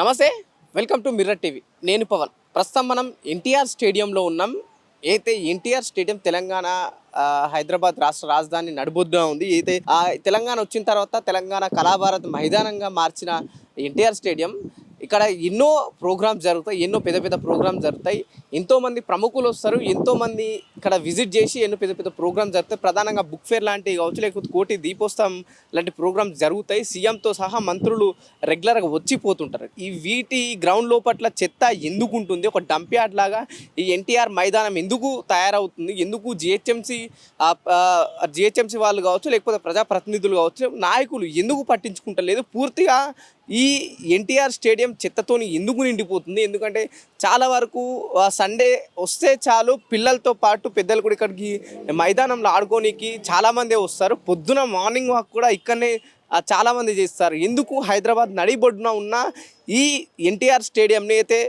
నమస్తే welcome to mirror TV. నేను పవన్. ప్రస్తుతం మనం ఎన్టీఆర్ స్టేడియంలో ఉన్నాం. అయితే ఎన్టీఆర్ స్టేడియం తెలంగాణ హైదరాబాద్ రాష్ట్ర రాజధాని నడుబొద్దున ఉంది అయితే తెలంగాణ వచ్చిన తర్వాత తెలంగాణ కళాభారత్ మైదానంగా మార్చిన ఎన్టీఆర్ స్టేడియం ఇక్కడ ఎన్నో ప్రోగ్రామ్స్ జరుగుతాయి ఎన్నో పెద్ద పెద్ద ప్రోగ్రామ్స్ జరుగుతాయి. ఎంతోమంది ప్రముఖులు వస్తారు ఎంతోమంది ఇక్కడ విజిట్ చేసి ఎన్నో పెద్ద పెద్ద ప్రోగ్రామ్స్ జరుగుతాయి. ప్రధానంగా బుక్ ఫేర్ లాంటివి కావచ్చు లేకపోతే కోటి దీపోత్సవం లాంటి ప్రోగ్రామ్స్ జరుగుతాయి. సీఎంతో సహా మంత్రులు రెగ్యులర్గా వచ్చిపోతుంటారు ఈ వీటి గ్రౌండ్ లోపట్ల చెత్త ఎందుకు ఉంటుంది? ఒక డంప్ యార్డ్ లాగా ఈ ఎన్టీఆర్ మైదానం ఎందుకు తయారవుతుంది? ఎందుకు జిహెచ్ఎంసీ జిహెచ్ఎంసీ వాళ్ళు కావచ్చు లేకపోతే ప్రజాప్రతినిధులు కావచ్చు నాయకులు ఎందుకు పట్టించుకుంటలేదు? పూర్తిగా ఈ ఎన్టీఆర్ స్టేడియం చెత్తతోని ఎందుకు నిండిపోతుంది? ఎందుకంటే చాలా వరకు సండే వస్తే చాలు పిల్లలతో పాటు పెద్దలు కూడా ఇక్కడికి మైదానంలో ఆడుకోనికి చాలామంది వస్తారు. పొద్దున మార్నింగ్ వాక్ కూడా ఇక్కడనే చాలామంది చేస్తారు. ఎందుకు హైదరాబాద్ నడిబొడ్డున ఉన్న ఈ ఎన్టీఆర్ స్టేడియంని అయితే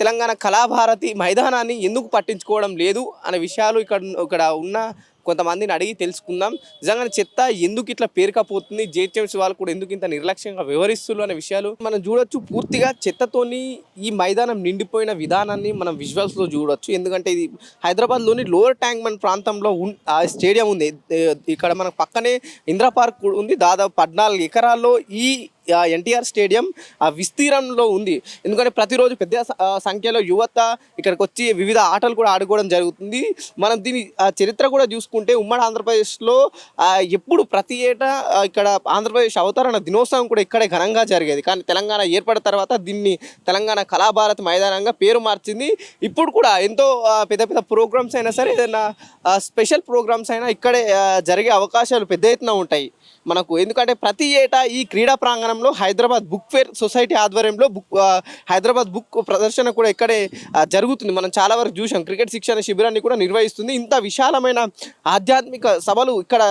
తెలంగాణ కళాభారతి మైదానాన్ని ఎందుకు పట్టించుకోవడం లేదు అనే విషయాలు ఇక్కడ ఇక్కడ ఉన్న కొంతమందిని అడిగి తెలుసుకుందాం. నిజంగా చెత్త ఎందుకు ఇట్లా పేరుకపోతుంది? జేహెచ్ఎంసీ వాళ్ళు కూడా ఎందుకు ఇంత నిర్లక్ష్యంగా వ్యవహరిస్తున్నారు అనే విషయాలు మనం చూడొచ్చు. పూర్తిగా చెత్తతోని ఈ మైదానం నిండిపోయిన విధానాన్ని మనం విజువల్స్లో చూడొచ్చు. ఎందుకంటే ఇది హైదరాబాద్లోని లోవర్ ట్యాంక్ బండ్ ప్రాంతంలో ఆ స్టేడియం ఉంది. ఇక్కడ మనకు పక్కనే ఇందిరా పార్క్ కూడా ఉంది. దాదాపు పద్నాలుగు ఎకరాల్లో ఈ ఎన్టీఆర్ స్టేడియం ఆ విస్తీర్ణంలో ఉంది. ఎందుకంటే ప్రతిరోజు పెద్ద స- సంఖ్యలో యువత ఇక్కడికి వచ్చి వివిధ ఆటలు కూడా ఆడుకోవడం జరుగుతుంది. మనం దీని ఆ, చరిత్ర కూడా చూసుకుంటే ఉమ్మడి ఆంధ్రప్రదేశ్లో ఎప్పుడు ప్రతి ఏటా ఇక్కడ ఆంధ్రప్రదేశ్ అవతరణ దినోత్సవం కూడా ఇక్కడే ఘనంగా జరిగేది. కానీ తెలంగాణ ఏర్పడిన తర్వాత దీన్ని తెలంగాణ కళాభారత్ మైదానంగా పేరు మార్చింది. ఇప్పుడు కూడా ఎంతో పెద్ద పెద్ద ప్రోగ్రామ్స్ అయినా సరే ఏదైనా స్పెషల్ ప్రోగ్రామ్స్ అయినా ఇక్కడే జరిగే అవకాశాలు పెద్ద ఎత్తున ఉంటాయి. మనకు ఎందుకంటే ప్రతి ఏటా ఈ క్రీడా ప్రాంగణం ప్రాంగణంలో హైదరాబాద్ బుక్ ఫేర్ సొసైటీ ఆధ్వర్యంలో బుక్ హైదరాబాద్ బుక్ ప్రదర్శన కూడా ఇక్కడే జరుగుతుంది. మనం చాలా వరకు చూసాం క్రికెట్ శిక్షణ శిబిరాన్ని కూడా నిర్వహిస్తుంది. ఇంత విశాలమైన ఆధ్యాత్మిక సభలు ఇక్కడ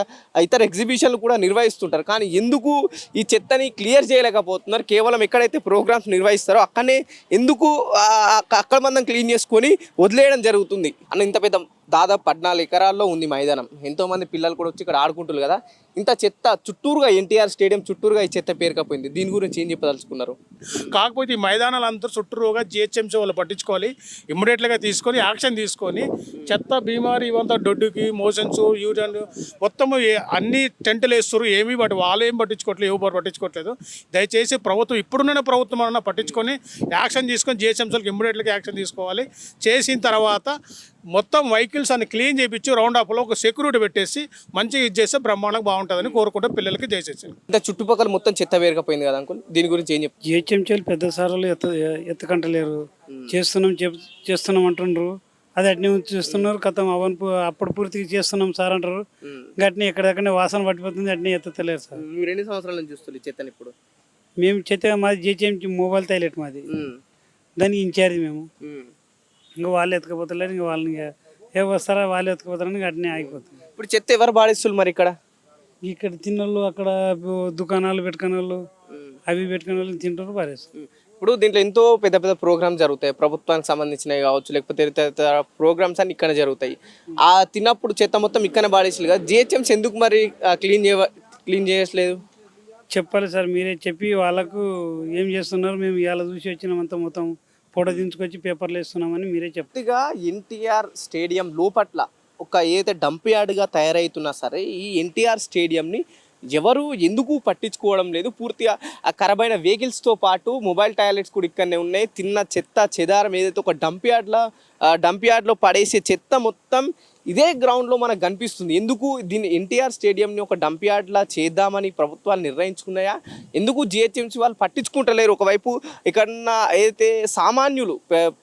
ఇతర ఎగ్జిబిషన్లు కూడా నిర్వహిస్తుంటారు. కానీ ఎందుకు ఈ చెత్తని క్లియర్ చేయలేకపోతున్నారు? కేవలం ఎక్కడైతే ప్రోగ్రామ్స్ నిర్వహిస్తారో అక్కడనే ఎందుకు అక్కడ మందం క్లీన్ చేసుకొని వదిలేయడం జరుగుతుంది? అన్న ఇంత పెద్ద దాదాపు పద్నాలుగు ఎకరాల్లో ఉంది మైదానం. ఎంతోమంది పిల్లలు కూడా వచ్చి ఇక్కడ ఆడుకుంటారు కదా. ఇంత చెత్త చుట్టూరుగా ఎన్టీఆర్ స్టేడియం చుట్టూరుగా ఈ చెత్త పేరుకపోయింది. దీని గురించి ఏం చెప్పదలుచుకున్నారు? కాకపోతే ఈ మైదానాలు అంతా చుట్టూరుగా జిహెచ్ఎంసీ వాళ్ళు పట్టించుకోవాలి. ఇమ్మీడియట్గా తీసుకొని యాక్షన్ తీసుకొని చెత్త బీమారి ఇవంతా డొడ్డుకి మోషన్స్ యూరియన్ మొత్తం అన్ని టెంట్లు వేస్తారు ఏమీ బట్టి వాళ్ళు ఏం పట్టించుకోవట్లేదు ఎవరు పట్టించుకోవట్లేదు. దయచేసి ప్రభుత్వం ఇప్పుడున్న ప్రభుత్వం అన్న పట్టించుకొని యాక్షన్ తీసుకొని జిహెచ్ఎంసీలకు ఇమ్మీడియట్గా యాక్షన్ తీసుకోవాలి. చేసిన తర్వాత మొత్తం వెహికల్స్ అన్ని క్లీన్ చేయించి రౌండ్ అప్లో ఒక సెక్యూరిటీ పెట్టేసి మంచిగా ఇది చేస్తే బ్రహ్మాండంగా బాగుంటుందని కోరుకుంటే పిల్లలకి చేసేసి ఇంత చుట్టుపక్కల మొత్తం చెత్త పేరుకపోయింది కదా అంకుల్? దీని గురించి ఏం చెప్తారు జిహెచ్ఎంసీలు పెద్ద సార్లు ఎత్త ఎత్తకంటలేరు. చేస్తున్నాం చెప్ చేస్తున్నాం అంటుండ్రు. అది అట్నే చేస్తున్నారు. కథం అవన్ అప్పుడు పూర్తిగా చేస్తున్నాం సార్ అంటారు. గట్ని ఎక్కడెక్కడనే వాసన పట్టిపోతుంది అట్నే ఎత్తలేరు సార్. మీరు ఎన్ని సంవత్సరాల నుంచి చూస్తారు ఈ చెత్తని ఇప్పుడు? మేము చెత్త మాది జిహెచ్ఎంసీ మొబైల్ టైలెట్ మాది. దానికి ఇన్ఛార్జ్ మేము. ఇంకా వాళ్ళు ఎత్తుకపోతలేరు ఇంకా వాళ్ళని ఏ వస్తారా వాళ్ళు ఎత్తుకుపోతారని అట్నే ఆగిపోతుంది. ఇప్పుడు చెత్త ఎవరు బాడిస్తున్నారు మరి ఇక్కడ? ఇక్కడ తిన్నోళ్ళు అక్కడ దుకాణాలు పెట్టుకునే వాళ్ళు అవి పెట్టుకునే వాళ్ళు తింటారు పారేస్తారు ఇప్పుడు దీంట్లో ఎంతో పెద్ద పెద్ద ప్రోగ్రామ్స్ జరుగుతాయి. ప్రభుత్వానికి సంబంధించినవి కావచ్చు లేకపోతే ప్రోగ్రామ్స్ అన్ని ఇక్కడ జరుగుతాయి. ఆ తిన్నప్పుడు చెత్త మొత్తం ఇక్కడ బాడేసారు కదా. జిహెచ్ఎంస్ ఎందుకు మరి క్లీన్ చేయ క్లీన్ చేయట్లేదు? చెప్పాలి సార్ మీరే చెప్పి వాళ్ళకు ఏం చేస్తున్నారు మేము ఇవాళ చూసి వచ్చినామంతా మొత్తం. ఫోటో దించుకొచ్చి పేపర్లు వేస్తున్నామని మీరే చెప్పాలి ఎన్టీఆర్ స్టేడియం లోపట్ల ఒక ఏదైతే డంప్ యార్డ్గా తయారవుతున్నా సరే ఈ ఎన్టీఆర్ స్టేడియంని ఎవరు ఎందుకు పట్టించుకోవడం లేదు? పూర్తిగా ఆ ఖరాబైన వెహికల్స్తో పాటు మొబైల్ టాయిలెట్స్ కూడా ఇక్కడనే ఉన్నాయి. తిన్న చెత్త చెదారం ఏదైతే ఒక డంప్ యార్డ్లో డంప్ యార్డ్లో పడేసే చెత్త మొత్తం ఇదే గ్రౌండ్లో మనకు కనిపిస్తుంది. ఎందుకు దీన్ని ఎన్టీఆర్ స్టేడియంని ఒక డంప్ యార్డ్లా చేద్దామని ప్రభుత్వాలు నిర్ణయించుకున్నాయా? ఎందుకు జిహెచ్ఎంసీ వాళ్ళు పట్టించుకుంటలేరు? ఒకవైపు ఇక్కడ ఏదైతే సామాన్యులు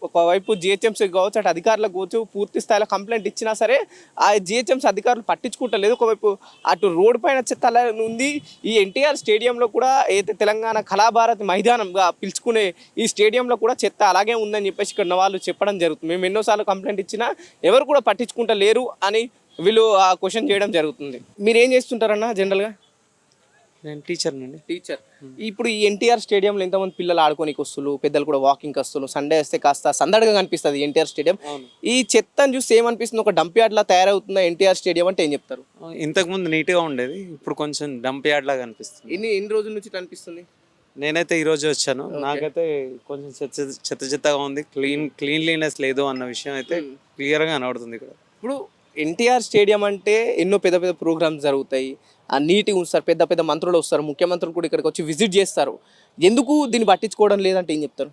ఒకవైపు జిహెచ్ఎంసీ కావచ్చు అటు అధికారులకు కావచ్చు పూర్తి స్థాయిలో కంప్లైంట్ ఇచ్చినా సరే ఆ జిహెచ్ఎంసీ అధికారులు పట్టించుకుంటలేదు. ఒకవైపు అటు రోడ్డు పైన చెత్త ఉంది. ఈ ఎన్టీఆర్ స్టేడియంలో కూడా అయితే తెలంగాణ కళాభారతి మైదానంగా పిలుచుకునే ఈ స్టేడియంలో కూడా చెత్త అలాగే ఉందని చెప్పేసి ఇక్కడ వాళ్ళు చెప్పడం జరుగుతుంది. మేము ఎన్నోసార్లు కంప్లైంట్ ఇచ్చినా ఎవరు కూడా పట్టించుకుంటలేరు అని వీళ్ళు ఆ క్వశ్చన్ చేయడం జరుగుతుంది. మీరు ఏం చేస్తుంటారన్న జనరల్గా? నేను టీచర్ నుండి టీచర్. ఇప్పుడు ఈ ఎన్టీఆర్ స్టేడియంలో ఎంతమంది పిల్లలు ఆడుకోనికి వస్తున్నారు పెద్దలు కూడా వాకింగ్ వస్తున్నారు సండే వస్తే కాస్త సందడిగా కనిపిస్తుంది ఎన్టీఆర్ స్టేడియం. ఈ చెత్తను చూస్తే ఏమనిపిస్తుంది? ఒక డంప్ యార్డ్ లా తయారవుతుందా ఎన్టీఆర్ స్టేడియం అంటే ఏం చెప్తారు? ఇంతకు ముందు నీట్గా ఉండేది ఇప్పుడు కొంచెం డంప్ యార్డ్ లాగా అనిపిస్తుంది ఎన్ని ఎన్ని రోజుల నుంచి ఇట్లా అనిపిస్తుంది నేనైతే ఈరోజు వచ్చాను. నాకైతే కొంచెం చెత్త చెత్త చెత్తగా ఉంది. క్లీన్ క్లీన్లీనెస్ లేదు అన్న విషయం అయితే క్లియర్గా కనబడుతుంది ఇక్కడ. ఇప్పుడు ఎన్టీఆర్ స్టేడియం అంటే ఎన్నో పెద్ద పెద్ద ప్రోగ్రామ్స్ జరుగుతాయి. ఆ నీట్గా ఉంచుతారు పెద్ద పెద్ద మంత్రులు వస్తారు ముఖ్యమంత్రులు కూడా ఇక్కడికి వచ్చి విజిట్ చేస్తారు. ఎందుకు దీన్ని పట్టించుకోవడం లేదంటే ఏం చెప్తారు?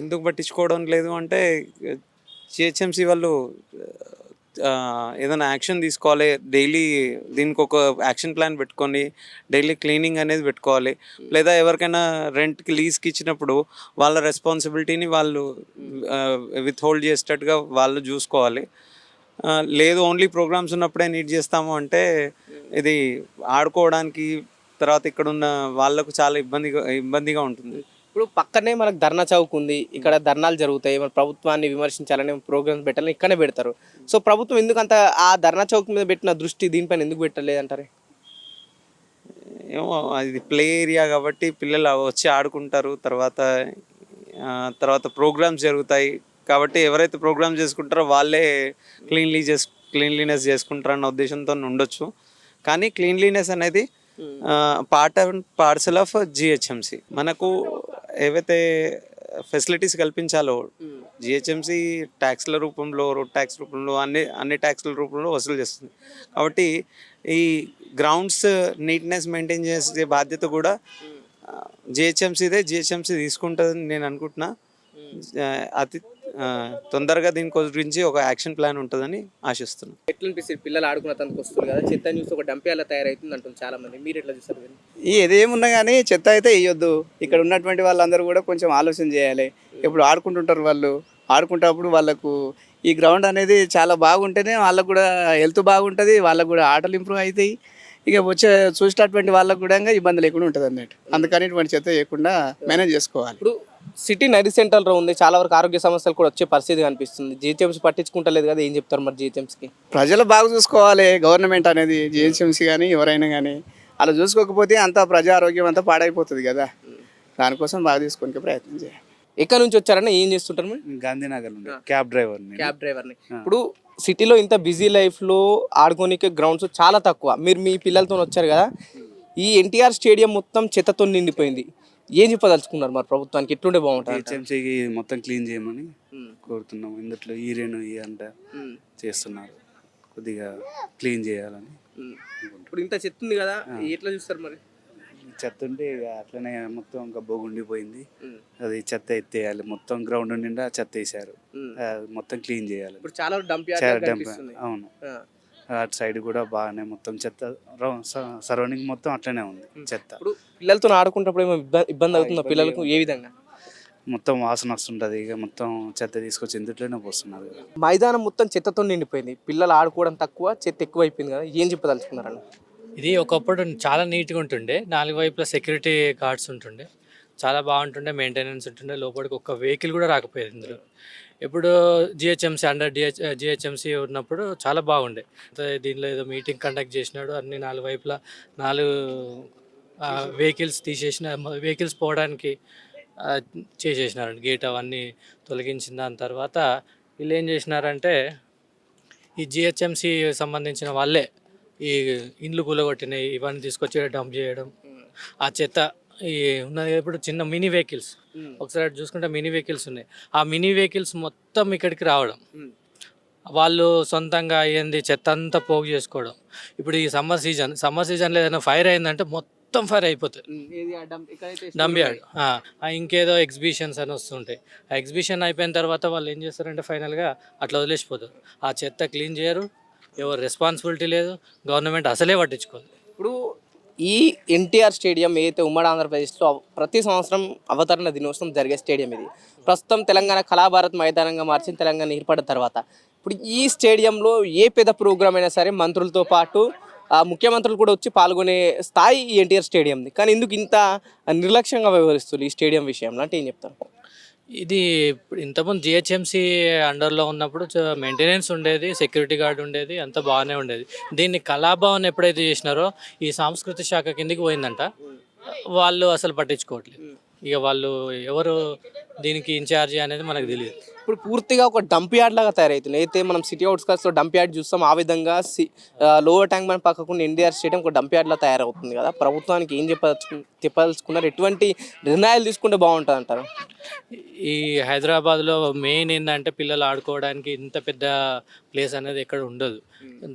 ఎందుకు పట్టించుకోవడం లేదు అంటే జిహెచ్ఎంసీ వాళ్ళు ఏదైనా యాక్షన్ తీసుకోవాలి డైలీ దీనికి ఒక యాక్షన్ ప్లాన్ పెట్టుకొని డైలీ క్లీనింగ్ అనేది పెట్టుకోవాలి. లేదా ఎవరికైనా రెంట్కి లీజ్కి ఇచ్చినప్పుడు వాళ్ళ రెస్పాన్సిబిలిటీని వాళ్ళు విత్ హోల్డ్ చేసేటట్టుగా వాళ్ళు చూసుకోవాలి. లేదు ఓన్లీ ప్రోగ్రామ్స్ ఉన్నప్పుడే నీట్ చేస్తాము అంటే ఇది ఆడుకోవడానికి తర్వాత ఇక్కడ ఉన్న వాళ్ళకు చాలా ఇబ్బందిగా ఇబ్బందిగా ఉంటుంది. ఇప్పుడు పక్కనే మనకు ధర్నా చౌక్ ఉంది. ఇక్కడ ధర్నాలు జరుగుతాయి. మన ప్రభుత్వాన్ని విమర్శించాలని ప్రోగ్రామ్స్ పెట్టాలని ఇక్కడనే పెడతారు. సో ప్రభుత్వం ఎందుకు అంత ఆ ధర్నా చౌక్ మీద పెట్టిన దృష్టి దీనిపైన ఎందుకు పెట్టలేదంటారు? ఏమో అది ప్లే ఏరియా కాబట్టి పిల్లలు వచ్చి ఆడుకుంటారు. తర్వాత తర్వాత ప్రోగ్రామ్స్ జరుగుతాయి. కాబట్టి ఎవరైతే ప్రోగ్రామ్స్ చేసుకుంటారో వాళ్ళే క్లీన్లీ చేసు క్లీన్లీనెస్ చేసుకుంటారన్న ఉద్దేశంతో ఉండొచ్చు. కానీ క్లీన్లీనెస్ అనేది part and parcel of GHMC. మనకు ఏవైతే ఫెసిలిటీస్ కల్పించాలో జిహెచ్ఎంసి ట్యాక్స్ల రూపంలో రోడ్ ట్యాక్స్ రూపంలో అన్ని అన్ని ట్యాక్స్ల రూపంలో వసూలు చేస్తుంది. కాబట్టి ఈ గ్రౌండ్స్ నీట్నెస్ మెయింటైన్ చేసే బాధ్యత కూడా జిహెచ్ఎంసీదే జిహెచ్ఎంసీ తీసుకుంటుందని నేను అనుకుంటున్నా. అతి తొందరగా దీని గురించి ఒక యాక్షన్ ప్లాన్ ఉంటుందని ఆశిస్తున్నాను ఎట్లా అనిపిస్తుంది? పిల్లలు ఆడుకున్న తందుకు వస్తుంది కదా చెత్త న్యూస్ ఒక డంపే అలా తయారైతుంది అంటుంది చాలా మంది మీరు ఎట్లా చూస్తారు ఏదేమున్నా కానీ చెత్త అయితే వేయొద్దు. ఇక్కడ ఉన్నటువంటి వాళ్ళందరూ కూడా కొంచెం ఆలోచన చేయాలి. ఇప్పుడు ఆడుకుంటుంటారు వాళ్ళు? ఆడుకుంటప్పుడు వాళ్ళకు ఈ గ్రౌండ్ అనేది చాలా బాగుంటేనే వాళ్ళకు కూడా హెల్త్ బాగుంటుంది వాళ్ళకు కూడా ఆటలు ఇంప్రూవ్ అవుతాయి. ఇక వచ్చే చూసేటటువంటి వాళ్ళకు కూడా ఇబ్బంది లేకుండా ఉంటుంది అన్నట్టు అందుకని ఇటువంటి చెత్త చేయకుండా మేనేజ్ చేసుకోవాలి. ఇప్పుడు సిటీ నది సెంటర్లో ఉంది. చాలా వరకు ఆరోగ్య సమస్యలు కూడా వచ్చే పరిస్థితి కనిపిస్తుంది. జీహెచ్ఎంసీ పట్టించుకుంటలేదు కదా ఏం చెప్తారు మరి జీహెచ్ఎంసీకి ప్రజలు బాగా చూసుకోవాలి గవర్నమెంట్ అనేది జిహెచ్ఎంసీ కానీ ఎవరైనా కానీ అలా చూసుకోకపోతే అంతా ప్రజా ఆరోగ్యం అంతా పాడైపోతుంది కదా. దానికోసం బాగా తీసుకోనికి ప్రయత్నం చేయాలి. ఎక్కడి నుంచి వచ్చారన్న ఏం చేస్తుంటారు మీరు? గాంధీనగర్ నుండి. క్యాబ్ డ్రైవర్ క్యాబ్ డ్రైవర్ని ఇప్పుడు సిటీలో ఇంత బిజీ లైఫ్లో ఆడుకోనికే గ్రౌండ్స్ చాలా తక్కువ. మీరు మీ పిల్లలతో వచ్చారు కదా. ఈ ఎన్టీఆర్ స్టేడియం మొత్తం చెత్తతో నిండిపోయింది. ఏం చెప్పదలుచుకున్నారు మరి ప్రభుత్వానికి? ఎట్లుండే బాగుంటుంది హెచ్ఎంసీకి మొత్తం క్లీన్ చేయమని కోరుతున్నాం. ఇందులో ఈరేను ఈ అంట. చేస్తున్నారు. కొద్దిగా క్లీన్ చేయాలని. ఇప్పుడు ఇంత చెత్త ఉంది కదా ఎట్లా చూస్తారు మరి? చెత్త ఉంటే అట్లనే మొత్తం ఇంకా బొగుండిపోయింది. అది చెత్త ఎత్తేయాలి. మొత్తం గ్రౌండ్ నిండా చెత్త వేసారు మొత్తం క్లీన్ చేయాలి. ఇప్పుడు చాలా డంప్ అవును. అటు సైడ్ కూడా బాగానే మొత్తం చెత్త సరౌండింగ్ మొత్తం అట్లనే ఉంది చెత్త. ఇప్పుడు పిల్లలతో ఆడుకుంటప్పుడు ఏమో ఇబ్బ- ఇబ్బంది అవుతుందా పిల్లలకు? ఏ విధంగా? మొత్తం వాసన వస్తుంటది ఇక మొత్తం చెత్త తీసుకొచ్చి ఇందులోనే పోస్తున్నారు మైదానం మొత్తం చెత్తతో నిండిపోయింది. పిల్లలు ఆడుకోవడం తక్కువ చెత్త ఎక్కువ అయిపోయింది కదా ఏం చెప్పదలుచుకున్నారన్న ఇది ఒకప్పుడు చాలా నీట్గా ఉంటుండే నాలుగు వైపులా సెక్యూరిటీ గార్డ్స్ ఉంటుండే చాలా బాగుంటుండే మెయింటెనెన్స్ ఉంటుండే లోపలికి ఒక్క వెహికల్ కూడా రాకపోయేది ఇందులో. ఇప్పుడు జిహెచ్ఎంసీ అండర్ డిహెచ్ జిహెచ్ఎంసీ ఉన్నప్పుడు చాలా బాగుండే. దీనిలో ఏదో మీటింగ్ కండక్ట్ చేసినాడు అన్ని నాలుగు వైపులా నాలుగు వెహికల్స్ తీసేసిన వెహికల్స్ పోవడానికి చేసేసినారు. గేట్ అవన్నీ తొలగించిన దాని తర్వాత వీళ్ళు ఏం చేసినారంటే ఈ జిహెచ్ఎంసీ సంబంధించిన వాళ్ళే ఈ ఇండ్లు కూలగొట్టినాయి ఇవన్నీ తీసుకొచ్చి డంప్ చేయడం ఆ చెత్త ఈ ఉన్నది కదా ఇప్పుడు చిన్న మినీ వెహికల్స్. ఒకసారి అటు చూసుకుంటే మినీ వెహికల్స్ ఉన్నాయి. ఆ మినీ వెహికల్స్ మొత్తం ఇక్కడికి రావడం. వాళ్ళు సొంతంగా ఏంది చెత్త అంతా పోగు చేసుకోవడం. ఇప్పుడు ఈ సమ్మర్ సీజన్ సమ్మర్ సీజన్లో ఏదైనా ఫైర్ అయిందంటే మొత్తం ఫైర్ అయిపోతుంది. డంప్యార్డ్ ఇంకేదో ఎగ్జిబిషన్స్ అని వస్తుంటాయి. ఆ ఎగ్జిబిషన్ అయిపోయిన తర్వాత వాళ్ళు ఏం చేస్తారంటే ఫైనల్గా అట్లా వదిలేసిపోతారు. ఆ చెత్త క్లీన్ చేయరు. ఎవరు రెస్పాన్సిబిలిటీ లేదు. గవర్నమెంట్ అసలే పట్టించుకోదు. ఇప్పుడు ఈ ఎన్టీఆర్ స్టేడియం ఏదైతే ఉమ్మడి ఆంధ్రప్రదేశ్లో ప్రతి సంవత్సరం అవతరణ దినోత్సవం జరిగే స్టేడియం ఇది. ప్రస్తుతం తెలంగాణ కళాభారత్ మైదానంగా మార్చిన తెలంగాణ ఏర్పడిన తర్వాత. ఇప్పుడు ఈ స్టేడియంలో ఏ పెద్ద ప్రోగ్రామ్ అయినా సరే మంత్రులతో పాటు ఆ, ముఖ్యమంత్రులు కూడా వచ్చి పాల్గొనే స్థాయి ఈ ఎన్టీఆర్ స్టేడియంది. కానీ ఎందుకు ఇంత నిర్లక్ష్యంగా వ్యవహరిస్తుంది ఈ స్టేడియం విషయంలో? అంటే ఏం చెప్తారు? ఇది ఇంతకుముందు జిహెచ్ఎంసీ అండర్లో ఉన్నప్పుడు మెయింటెనెన్స్ ఉండేది సెక్యూరిటీ గార్డ్ ఉండేది అంతా బాగానే ఉండేది. దీన్ని కళాభవన్ ఎప్పుడైతే చేసినారో ఈ సాంస్కృతిక శాఖ కిందికి పోయిందంట. వాళ్ళు అసలు పట్టించుకోవట్లేదు. ఇక వాళ్ళు ఎవరు దీనికి ఇన్ఛార్జి అనేది మనకు తెలియదు. ఇప్పుడు పూర్తిగా ఒక డంప్ యార్డ్ లాగా తయారవుతుంది అయితే మనం సిటీ అవుట్స్కట్స్లో డంప్ యార్డ్ చూస్తాం ఆ విధంగా సి లోవర్ ట్యాంక్ బండ్ పక్కకుండా ఎన్డీఆర్ స్టేడియం ఒక డంప్ యార్డ్లా తయారవుతుంది కదా. ప్రభుత్వానికి ఏం చెప్పదలుచుకు చెప్పదలుచుకున్నారు? ఎటువంటి నిర్ణయాలు తీసుకుంటే బాగుంటుంది అంటారు ఈ హైదరాబాద్లో మెయిన్ ఏంటంటే పిల్లలు ఆడుకోవడానికి ఇంత పెద్ద ప్లేస్ అనేది ఎక్కడ ఉండదు.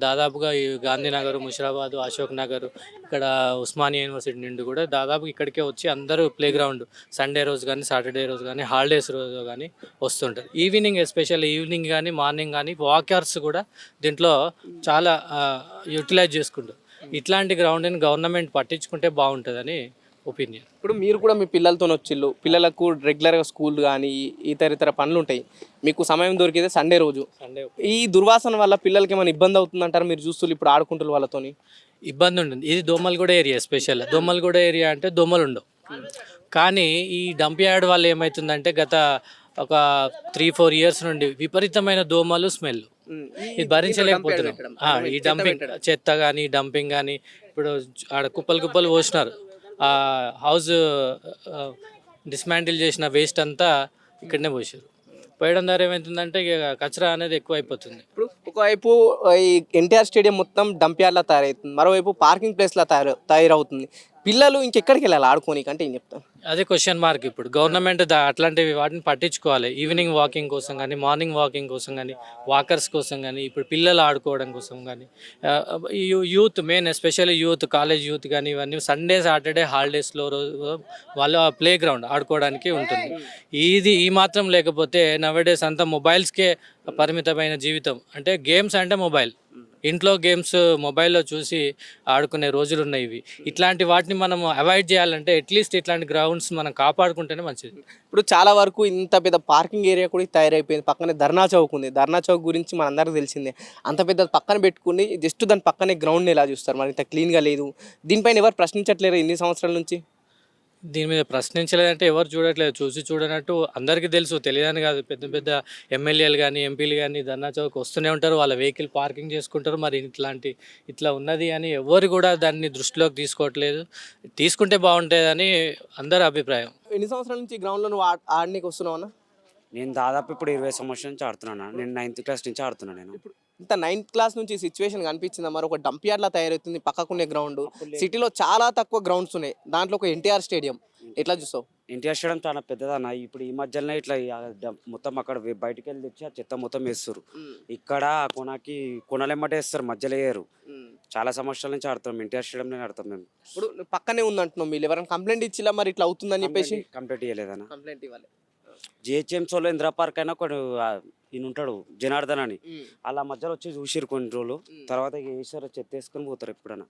దాదాపుగా ఈ గాంధీనగర్ ముషిరాబాద్ అశోక్ నగర్ ఇక్కడ ఉస్మానియా యూనివర్సిటీ నుండి కూడా దాదాపు ఇక్కడికే వచ్చి అందరూ ప్లే గ్రౌండ్ సండే రోజు కానీ సాటర్డే రోజు కానీ హాలిడేస్ రోజు కానీ వస్తుంటారు. ఈవినింగ్ ఎస్పెషల్ ఈవినింగ్ కానీ మార్నింగ్ కానీ వాకర్స్ కూడా దీంట్లో చాలా యూటిలైజ్ చేసుకుంటారు. ఇట్లాంటి గ్రౌండ్ని గవర్నమెంట్ పట్టించుకుంటే బాగుంటుందని ఒపీనియన్. ఇప్పుడు మీరు కూడా మీ పిల్లలతో వచ్చిళ్ళు పిల్లలకు రెగ్యులర్గా స్కూల్ కానీ ఇతర ఇతర పనులు ఉంటాయి. మీకు సమయం దొరికితే సండే రోజు. సండే ఈ దుర్వాసన వల్ల పిల్లలకి ఏమైనా ఇబ్బంది అవుతుందంటారు? మీరు చూస్తున్నారు ఇప్పుడు ఆడుకుంటున్న వాళ్ళతోని. ఇబ్బంది ఉంటుంది. ఇది Domalguda area special Domalguda area అంటే దోమలు ఉండవు. కానీ ఈ డంప్ యార్డ్ వల్ల ఏమవుతుందంటే గత ఒక త్రీ ఫోర్ ఇయర్స్ నుండి విపరీతమైన దోమలు స్మెల్ ఇది భరించలేకపోతున్నాం. ఈ డంపింగ్ చెత్త కానీ డంపింగ్ కానీ ఇప్పుడు ఆడ కుప్పలు కుప్పలు పోసినారు. హౌస్ డిస్మాంటిల్ చేసిన వేస్ట్ అంతా ఇక్కడనే పోసారు పోయడం ద్వారా ఏమవుతుందంటే ఇక కచరా అనేది ఎక్కువ అయిపోతుంది ఇప్పుడు ఒకవైపు ఈ ఎన్టీఆర్ స్టేడియం మొత్తం డంప్ యార్డ్లా తయారవుతుంది మరోవైపు పార్కింగ్ ప్లేస్లా తయారు తయారవుతుంది. పిల్లలు ఇంకెక్కడికి వెళ్ళాలి? ఆడుకోనికి అంటే ఏం చెప్తాను అదే క్వశ్చన్ మార్క్ ఇప్పుడు. గవర్నమెంట్ అట్లాంటివి వాటిని పట్టించుకోవాలి. ఈవినింగ్ వాకింగ్ కోసం కానీ మార్నింగ్ వాకింగ్ కోసం కానీ వాకర్స్ కోసం కానీ ఇప్పుడు పిల్లలు ఆడుకోవడం కోసం కానీ youth main especially youth college youth కానీ ఇవన్నీ సండే సాటర్డే హాలిడేస్లో రోజు వాళ్ళ ప్లే గ్రౌండ్ ఆడుకోవడానికి ఉంటుంది. ఇది ఈ మాత్రం లేకపోతే నవడేస్ అంతా మొబైల్స్కే పరిమితమైన జీవితం. అంటే గేమ్స్ అంటే మొబైల్ ఇంట్లో గేమ్స్ మొబైల్లో చూసి ఆడుకునే రోజులు ఉన్నాయి ఇవి. ఇట్లాంటి వాటిని మనం అవాయిడ్ చేయాలంటే అట్లీస్ట్ ఇట్లాంటి గ్రౌండ్స్ మనం కాపాడుకుంటేనే మంచిది. ఇప్పుడు చాలా వరకు ఇంత పెద్ద పార్కింగ్ ఏరియా కూడా తయారైపోయింది. పక్కనే ధర్నా చౌక్ ఉంది. ధర్నా చౌక్ గురించి మనందరికీ తెలిసిందే. అంత పెద్ద పక్కన పెట్టుకుని జస్ట్ దాని పక్కనే గ్రౌండ్ని ఎలా చూస్తారు? మరి ఇంత క్లీన్గా లేదు. దీనిపైన ఎవరు ప్రశ్నించట్లేరు ఇన్ని సంవత్సరాల నుంచి? దీని మీద ప్రశ్నించలేదంటే ఎవరు చూడట్లేదు. చూసి చూడనట్టు అందరికీ తెలుసు. తెలియదని కాదు. పెద్ద పెద్ద ఎమ్మెల్యేలు కానీ ఎంపీలు కానీ ధర్నా చౌక్ వస్తూనే ఉంటారు. వాళ్ళ వెహికల్ పార్కింగ్ చేసుకుంటారు. మరి ఇట్లాంటి ఇట్లా ఉన్నది అని ఎవరు కూడా దాన్ని దృష్టిలోకి తీసుకోవట్లేదు. తీసుకుంటే బాగుంటుందని అందరి అభిప్రాయం. ఎన్ని సంవత్సరాల నుంచి గ్రౌండ్లో నువ్వు ఆడ- ఆడనీకి వస్తున్నావు అన్న? నేను దాదాపు ఇప్పుడు ఇరవై సంవత్సరాల నుంచి ఆడుతున్నాను నేను నైన్త్ క్లాస్ నుంచి ఆడుతున్నాను నేను. ఇంత నైన్త్ క్లాస్ నుంచి సిచ్యువేషన్ కనిపించిందా? మరి ఒక డంప్ యార్డ్లా తయారవుతుంది పక్కకునే గ్రౌండ్ సిటీలో చాలా తక్కువ గ్రౌండ్స్ ఉన్నాయి. దాంట్లో ఒక ఎన్టీఆర్ స్టేడియం ఎట్లా చూస్తావు? ఎన్టీఆర్ స్టేడియం చాలా పెద్దదన్న ఇప్పుడు ఈ మధ్యలోనే ఇట్లా మొత్తం అక్కడ బయటికి వెళ్ళి తెచ్చి ఆ చెత్త మొత్తం వేస్తారు ఇక్కడ కొనకి కొనలెమ్మటే వేస్తారు మధ్యలో వేయరు చాలా సంవత్సరాల నుంచి ఆడతాం ఎన్టీఆర్ స్టేడియంలో ఆడతాం మేము. ఇప్పుడు పక్కనే ఉందంటున్నావు మీరు ఎవరైనా కంప్లైంట్ ఇచ్చిలా మరి ఇట్లా అవుతుందని చెప్పేసి? కంప్లీట్ చేయలేదన్న కంప్లైంట్ ఇవ్వాలి. జిహెచ్ఎంసీలో ఇందిరా పార్క్ అయినా ఆ, ఈయన ఉంటాడు జనార్దన్ అని. అలా మధ్యలో వచ్చి చూసిరు కొన్ని రోజులు. తర్వాత వేసారు చెత్త వేసుకొని పోతారు ఎప్పుడైనా.